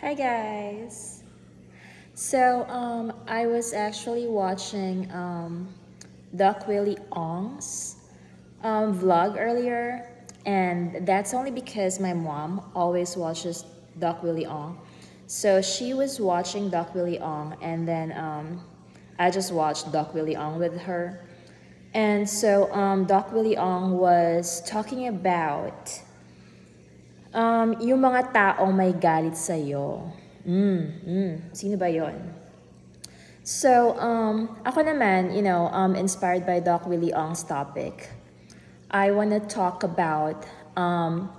Hi guys. So um, I was actually watching um, Doc Willie Ong's um, vlog earlier, and that's only because my mom always watches Doc Willie Ong. So she was watching Doc Willie Ong, and then um, I just watched Doc Willie Ong with her. And so um, Doc Willie Ong was talking about Um, yung mga taong may galit sa'yo. Mm, mm, sino ba yon? So, um, ako naman, you know, um, inspired by Doc Willie Ong's topic, I wanna talk about um,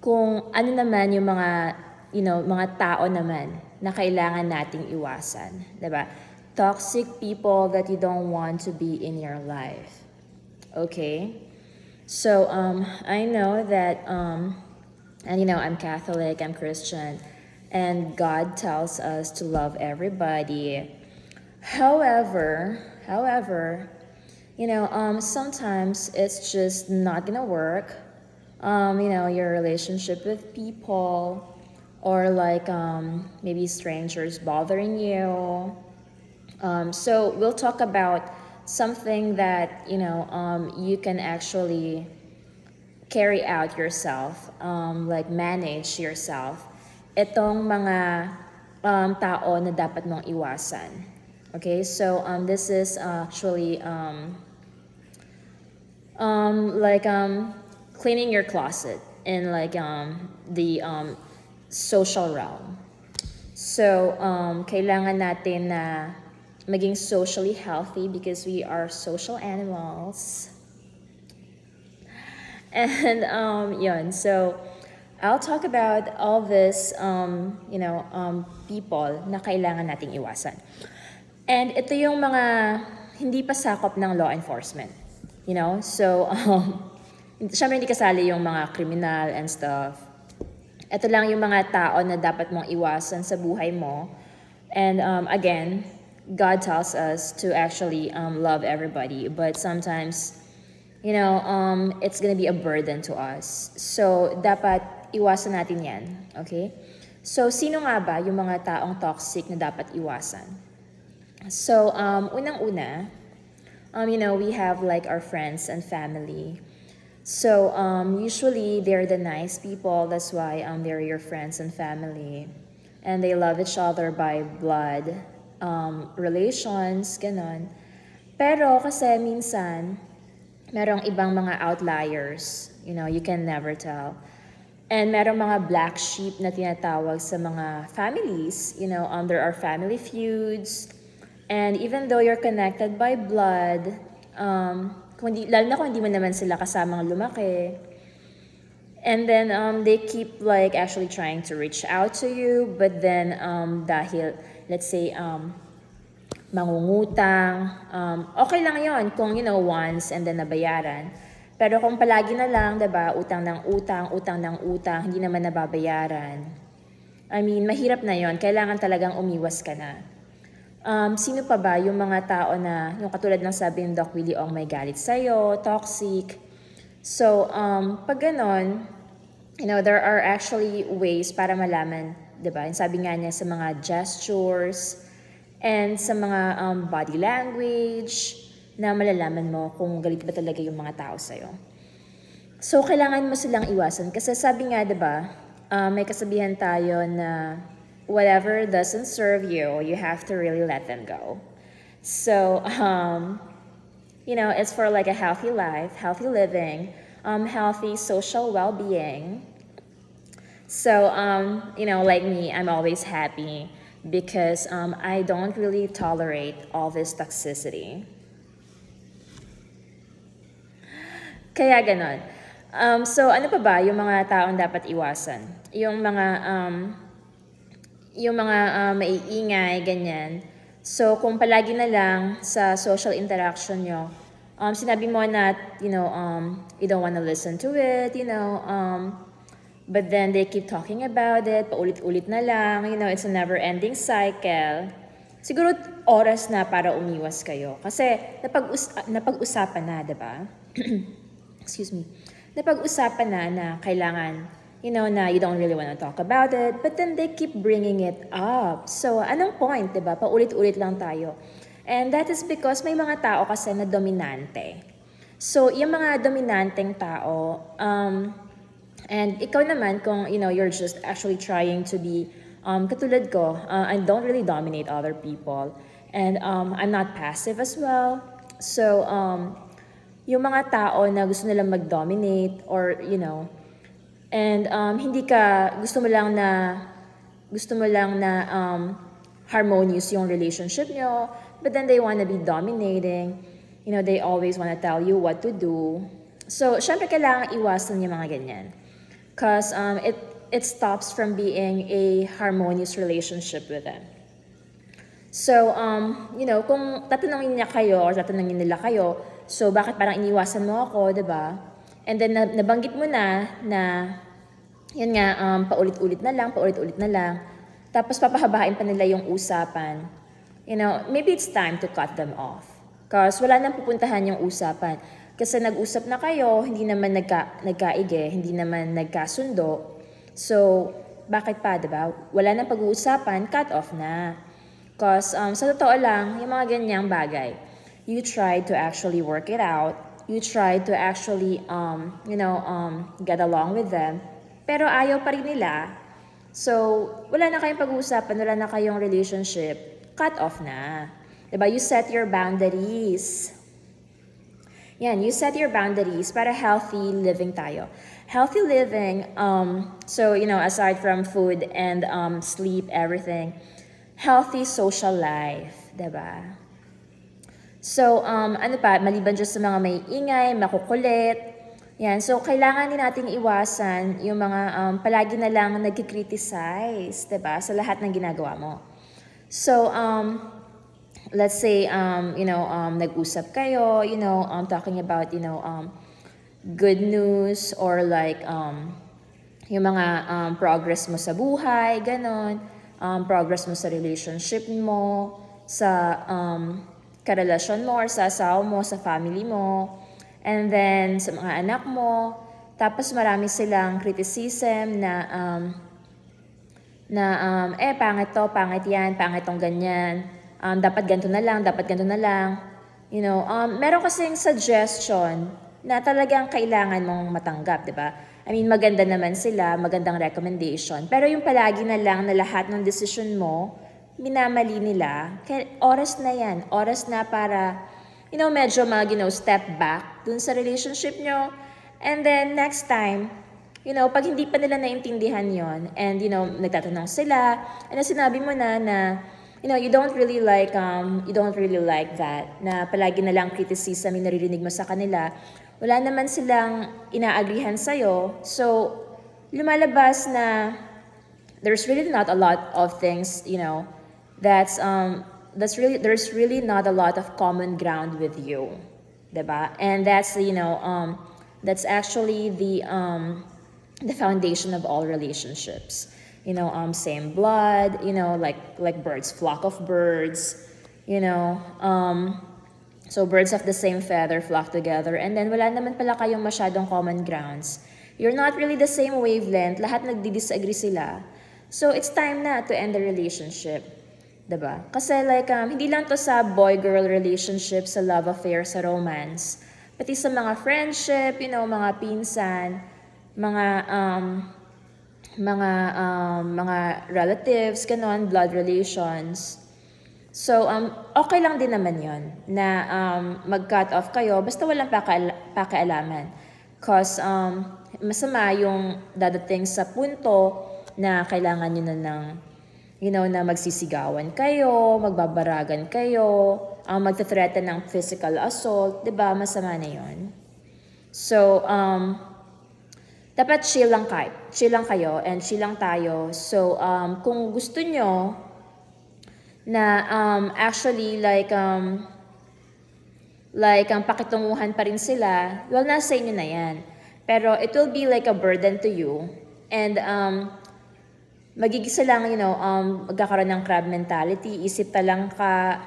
kung ano naman yung mga, you know, mga tao naman na kailangan nating iwasan. ba? Toxic people that you don't want to be in your life. Okay? So, um, I know that, um, and you know, I'm Catholic, I'm Christian, and God tells us to love everybody. However, however, you know, um, sometimes it's just not gonna work. Um, you know, your relationship with people, or like um, maybe strangers bothering you. Um, so we'll talk about something that you know um, you can actually carry out yourself, um, like manage yourself, itong mga um, tao na dapat mong iwasan. Okay, so um, this is actually um, um, like um, cleaning your closet in like um, the um, social realm. So, um, kailangan natin na maging socially healthy because we are social animals. And um, yun, so I'll talk about all this, um, you know, um, people na kailangan nating iwasan. And ito yung mga hindi pa sakop ng law enforcement. You know, so, um, syempre hindi kasali yung mga criminal and stuff. Ito lang yung mga tao na dapat mong iwasan sa buhay mo. And um, again, God tells us to actually um, love everybody. But sometimes, you know, um, it's gonna be a burden to us. So, dapat iwasan natin yan. Okay? So, sino nga ba yung mga taong toxic na dapat iwasan? So, um, unang-una, um, you know, we have like our friends and family. So, um, usually they're the nice people. That's why um, they're your friends and family. And they love each other by blood, um, relations, ganon. Pero kasi minsan, merong ibang mga outliers. You know, you can never tell. And merong mga black sheep na tinatawag sa mga families. You know, there are family feuds. And even though you're connected by blood, um, kung di, lalo na kung hindi mo naman sila kasamang lumaki, and then um, they keep like actually trying to reach out to you, but then um, dahil, let's say, um, mangungutang, um, okay lang yon kung, you know, once and then nabayaran. Pero kung palagi na lang, 'di ba, utang ng utang, utang ng utang, hindi naman nababayaran. I mean, mahirap na yon Kailangan talagang umiwas ka na. Um, sino pa ba yung mga tao na, yung katulad ng sabi ng Doc Willie Ong, may galit sa'yo, toxic. So, um, pag ganon, you know, there are actually ways para malaman, 'di ba? Sabi nga niya sa mga gestures, and sa mga um, body language na malalaman mo kung galit ba talaga yung mga tao sa'yo. So, kailangan mo silang iwasan. Kasi sabi nga, di ba, uh, may kasabihan tayo na whatever doesn't serve you, you have to really let them go. So, um, you know, it's for like a healthy life, healthy living, um, healthy social well-being. So, um, you know, like me, I'm always happy because um, I don't really tolerate all this toxicity. Kaya ganon. Um, so ano pa ba yung mga taong dapat iwasan? Yung mga um, yung mga uh, maiingay, ganyan. So kung palagi na lang sa social interaction nyo, um, sinabi mo na, you know, um, you don't want to listen to it, you know, um, But then they keep talking about it, paulit-ulit na lang, you know, it's a never-ending cycle. Siguro oras na para umiwas kayo. Kasi napag-us- napag-usapan na, di ba? Excuse me. Napag-usapan na na kailangan you know, na you don't really want to talk about it, but then they keep bringing it up. So, anong point, di ba? Paulit-ulit lang tayo. And that is because may mga tao kasi na dominante. So, yung mga dominanteng tao, um, and ikaw naman, kung, you know, you're just actually trying to be, um, katulad ko, uh, I don't really dominate other people. And um, I'm not passive as well. So, um, yung mga tao na gusto nilang mag-dominate or, you know, and um, hindi ka, gusto mo lang na, gusto mo lang na um, harmonious yung relationship nyo, but then they wanna be dominating, you know, they always wanna tell you what to do. So, syempre kailangan iwasan yung mga ganyan. Because um, it, it stops from being a harmonious relationship with them. So, um, you know, kung tatanungin niya kayo or tatanungin nila kayo, so bakit parang iniwasan mo ako, 'di ba? And then na- nabanggit mo na na yun nga um, paulit-ulit na lang, paulit-ulit na lang. Tapos papahabain pa nila yung usapan. You know, maybe it's time to cut them off. Because wala nang pupuntahan yung usapan. Kasi nag-usap na kayo, hindi naman nagka, nagkaige, hindi naman nagkasundo. So, bakit pa, di ba? Wala nang pag-uusapan, cut off na. Because um, sa totoo lang, yung mga ganyang bagay, you try to actually work it out. You try to actually, um, you know, um, get along with them. Pero ayaw pa rin nila. So, wala na kayong pag-uusapan, wala na kayong relationship, cut off na. Diba? You set your boundaries. Yan, you set your boundaries para healthy living tayo. Healthy living, um, so, you know, aside from food and um, sleep, everything, healthy social life, ba? So, um, ano pa, maliban dyan sa mga may ingay, makukulit, yan. So, kailangan din nating iwasan yung mga um, palagi na lang nagkikriticize, ba sa lahat ng ginagawa mo. So, um, let's say, um, you know, um, nag-usap kayo, you know, um, talking about, you know, um, good news or like, um, yung mga um, progress mo sa buhay, ganon, um, progress mo sa relationship mo, sa um, karelasyon mo or sa asawa mo, sa family mo, and then sa mga anak mo. Tapos marami silang criticism na um, na um, eh pangit to, pangit yan, pangit tong ganyan. Um, dapat ganito na lang, dapat ganito na lang. You know, um, meron kasing suggestion na talagang kailangan mong matanggap, di ba? I mean, maganda naman sila, magandang recommendation. Pero yung palagi na lang na lahat ng decision mo, minamali nila, kaya oras na yan. Oras na para, you know, medyo mag, you know, step back dun sa relationship nyo. And then, next time, you know, pag hindi pa nila naintindihan yon and, you know, nagtatanong sila, and na sinabi mo na na, you know, you don't really like, um, you don't really like that, na palagi na lang criticism yung naririnig mo sa kanila, wala naman silang inaagrihan sa'yo. So, lumalabas na there's really not a lot of things, you know, that's, um, that's really, there's really not a lot of common ground with you. 'di ba? And that's, you know, um, that's actually the, um, the foundation of all relationships. You know, um, same blood, you know, like like birds, flock of birds, you know, um, so birds of the same feather flock together, and then wala naman pala kayong masyadong common grounds. You're not really the same wavelength, lahat nagdi-disagree sila. So it's time na to end the relationship. 'Di ba? Kasi like, um, hindi lang to sa boy-girl relationship, sa love affair, sa romance. Pati sa mga friendship, you know, mga pinsan, mga, um, mga, um, mga relatives, ganon, blood relations. So, um, okay lang din naman yon na um, mag-cut off kayo, basta walang pakaal- pakialaman. Because um, masama yung dadating sa punto na kailangan nyo na ng, you know, na magsisigawan kayo, magbabaragan kayo, um, magta-threaten ng physical assault, 'di ba Masama na yon So, um, dapat chill lang kayo. Chill lang kayo and chill lang tayo. So, um, kung gusto nyo na um, actually like um, like ang pakitunguhan pa rin sila, well, nasa inyo na yan. Pero it will be like a burden to you. And um, magigisa lang, you know, um, magkakaroon ng crab mentality, isip ta lang ka,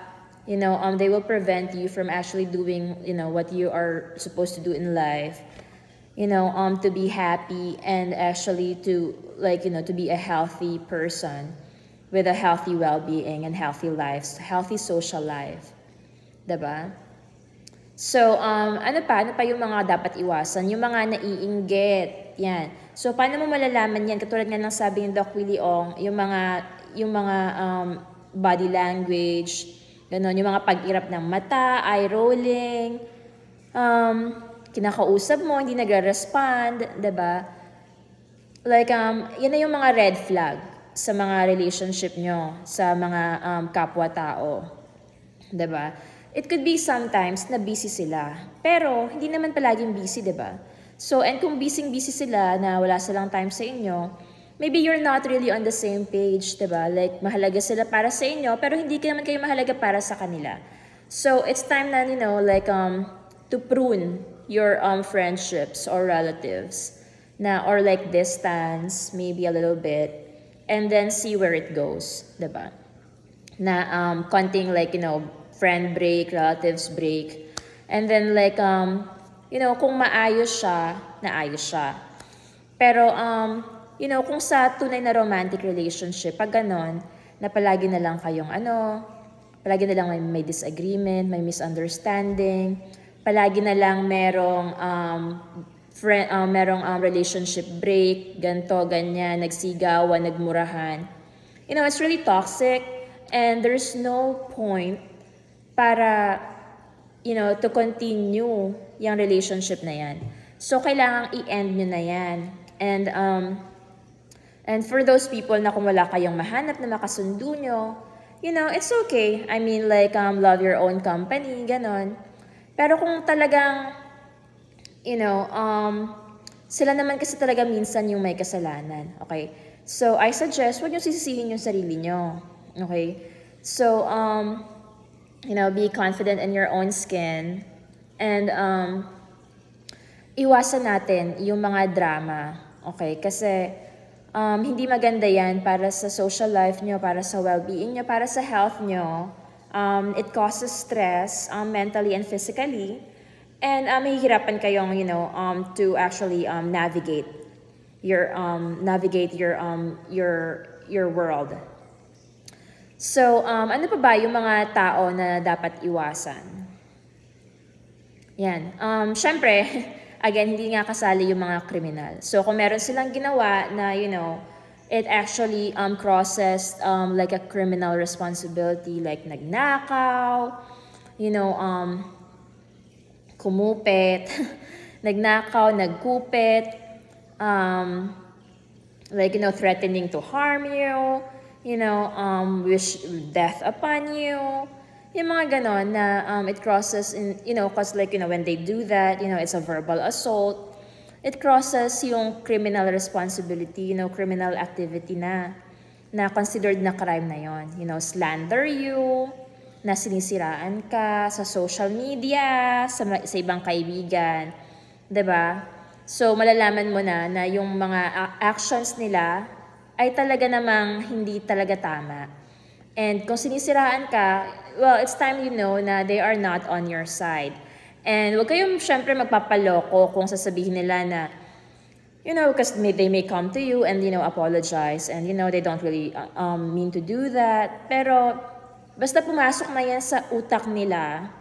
you know, um, they will prevent you from actually doing, you know, what you are supposed to do in life. You know, um, to be happy and actually to, like, you know, to be a healthy person with a healthy well-being and healthy lives, healthy social life. 'Di ba? So, um, ano pa? Ano pa yung mga dapat iwasan? Yung mga naiinggit. Yan. So, paano mo malalaman yan? Katulad nga ng sabi ni Doc Willie Ong, yung mga, yung mga um, body language, ganun, yung mga pag-irap ng mata, eye rolling, um, kinakausap mo, hindi nagre-respond, ba? Like, um, yan na yung mga red flag sa mga relationship nyo, sa mga um, kapwa-tao. ba? It could be sometimes na busy sila. Pero, hindi naman palaging busy, ba? So, and kung busy-busy sila na wala silang time sa inyo, maybe you're not really on the same page, ba? Like, mahalaga sila para sa inyo, pero hindi ka naman kayo mahalaga para sa kanila. So, it's time na, you know, like, um, to prune your um, friendships or relatives na or like distance maybe a little bit and then see where it goes 'di ba? Na um konting like you know friend break relatives break and then like um you know kung maayos siya naayos siya. Pero um you know kung sa tunay na romantic relationship pag ganon na palagi na lang kayong ano palagi na lang may, may disagreement may misunderstanding palagi na lang merong um, friend, uh, merong um, relationship break, ganto, ganyan, nagsigawan, nagmurahan. You know, it's really toxic and there's no point para, you know, to continue yung relationship na yan. So, kailangang i-end nyo na yan. And, um, and for those people na kung wala kayong mahanap na makasundo nyo, you know, it's okay. I mean, like, um, love your own company, ganon. Pero kung talagang, you know, um, sila naman kasi talaga minsan yung may kasalanan. Okay? So, I suggest, huwag nyo sisisihin yung sarili nyo. Okay? So, um, you know, be confident in your own skin. And, um, iwasan natin yung mga drama. Okay? Kasi, um, hindi maganda yan para sa social life nyo, para sa well-being nyo, para sa health nyo. Um, it causes stress um, mentally and physically. And um, mahihirapan kayong, you know, um, to actually um, navigate your um, navigate your um, your your world. So, um, ano pa ba yung mga tao na dapat iwasan? Yan. Um, Siyempre, again, hindi nga kasali yung mga kriminal. So, kung meron silang ginawa na, you know, it actually um, crosses um, like a criminal responsibility, like nagnakaw, you know, um, kumupit, nagnakaw, nagkupit, um, like, you know, threatening to harm you, you know, um, wish death upon you, yung mga ganon na um, it crosses in, you know, cause like, you know, when they do that, you know, it's a verbal assault, it crosses yung criminal responsibility, you know, criminal activity na, na considered na crime na yon You know, slander you, na sinisiraan ka sa social media, sa, sa ibang kaibigan. 'Di ba? So, malalaman mo na na yung mga actions nila ay talaga namang hindi talaga tama. And kung sinisiraan ka, well, it's time you know na they are not on your side. And huwag kayong syempre magpapaloko kung sasabihin nila na, you know, because may, they may come to you and, you know, apologize. And, you know, they don't really uh, um, mean to do that. Pero, basta pumasok na yan sa utak nila,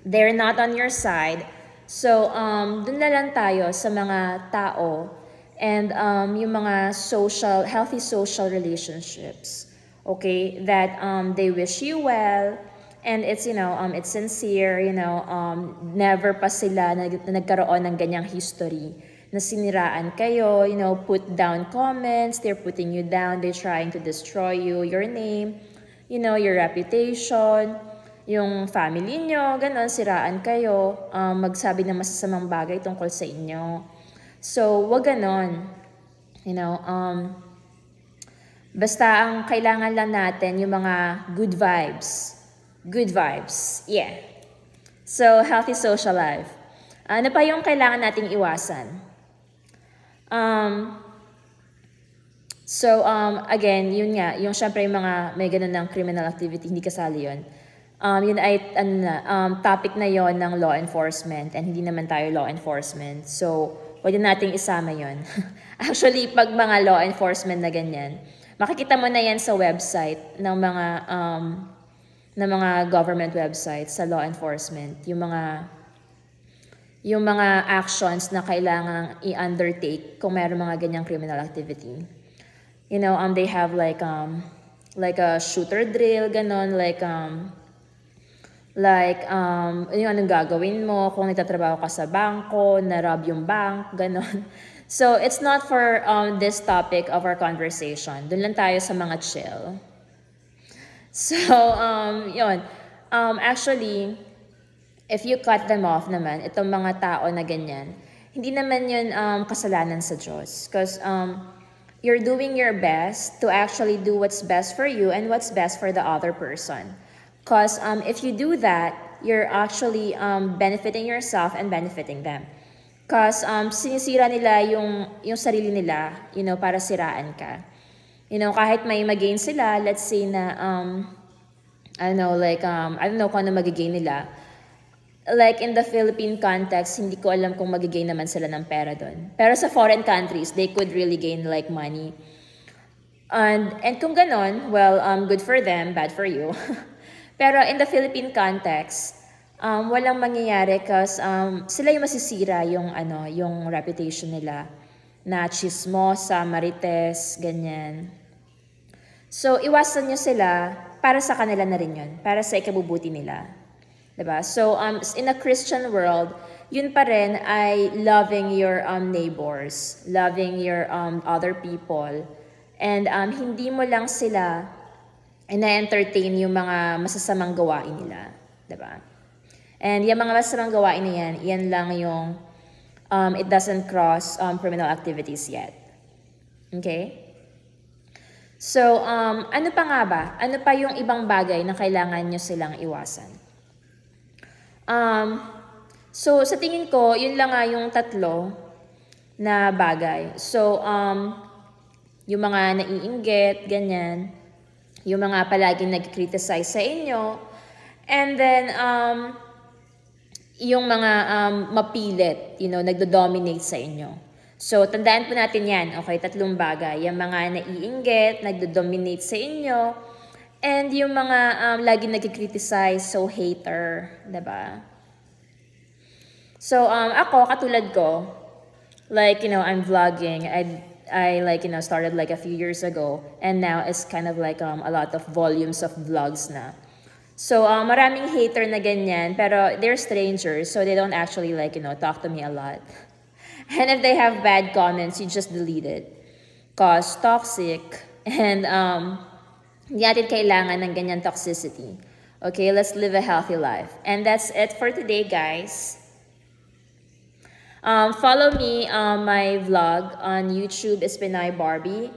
they're not on your side. So, um, dun na lang tayo sa mga tao and um, yung mga social, healthy social relationships. Okay? That um, they wish you well, and it's, you know, um, it's sincere, you know, um, never pa sila nag, nagkaroon ng ganyang history na siniraan kayo, you know, put down comments, they're putting you down, they're trying to destroy you, your name, you know, your reputation, yung family nyo, ganon, siraan kayo, um, magsabi ng masasamang bagay tungkol sa inyo. So, wag ganon. You know, um, basta ang kailangan lang natin yung mga good vibes. Good vibes. Yeah. So, healthy social life. Ano pa yung kailangan nating iwasan? Um, so, um, again, yun nga, yung syempre yung mga may ganun ng criminal activity, hindi kasali yun. Um, yun ay ano na, um, topic na yon ng law enforcement and hindi naman tayo law enforcement. So, pwede nating isama yon. Actually, pag mga law enforcement na ganyan, makikita mo na yan sa website ng mga um, ng mga government websites sa law enforcement, yung mga yung mga actions na kailangang i-undertake kung meron mga ganyang criminal activity. You know, um, they have like um, like a shooter drill, ganon, like um, like um, yung anong gagawin mo kung nagtatrabaho ka sa bangko, na-rob yung bank, ganon. So, it's not for um, this topic of our conversation. Doon lang tayo sa mga chill. So, um, yun. Um, actually, if you cut them off naman, itong mga tao na ganyan, hindi naman yun um, kasalanan sa Diyos. Because um, you're doing your best to actually do what's best for you and what's best for the other person. Because um, if you do that, you're actually um, benefiting yourself and benefiting them. Because um, sinisira nila yung, yung sarili nila, you know, para siraan ka. You know, kahit may mag-gain sila, let's say na, um, I don't know, like, um, I don't know kung ano mag-gain nila. Like, in the Philippine context, hindi ko alam kung mag-gain naman sila ng pera doon. Pero sa foreign countries, they could really gain, like, money. And, and kung ganon, well, um, good for them, bad for you. Pero in the Philippine context, um, walang mangyayari kasi um, sila yung masisira yung, ano, yung reputation nila na chismosa, marites, ganyan. So, iwasan nyo sila para sa kanila na rin yun, para sa ikabubuti nila. 'Di ba? So, um, in a Christian world, yun pa rin ay loving your um, neighbors, loving your um, other people, and um, hindi mo lang sila ina-entertain yung mga masasamang gawain nila. 'di ba? And yung mga masasamang gawain na yan, yan lang yung um, it doesn't cross um, criminal activities yet. Okay? So, um, ano pa nga ba? Ano pa yung ibang bagay na kailangan nyo silang iwasan? Um, so, sa tingin ko, yun lang nga yung tatlo na bagay. So, um, yung mga naiinggit, ganyan. Yung mga palaging nag-criticize sa inyo. And then, um, yung mga um, mapilit, you know, nagdo-dominate sa inyo. So, tandaan po natin yan. Okay, tatlong bagay. Yung mga naiinggit, nagdo-dominate sa inyo, and yung mga um, lagi nagkikriticize, so hater, ba? So, um, ako, katulad ko, like, you know, I'm vlogging. I, I like, you know, started like a few years ago. And now it's kind of like um, a lot of volumes of vlogs na. So, um, maraming hater na ganyan, pero they're strangers, so they don't actually like, you know, talk to me a lot. And if they have bad comments, you just delete it. Cause toxic, and um, hindi natin kailangan ng ganyan toxicity. Okay, let's live a healthy life. And that's it for today, guys. Um, follow me on my vlog on YouTube, it's Pinay Barbie.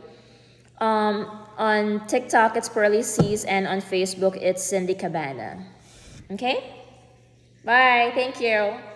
Um, on TikTok, it's Pearly Seas, and on Facebook, it's Cindy Cabana. Okay? Bye. Thank you.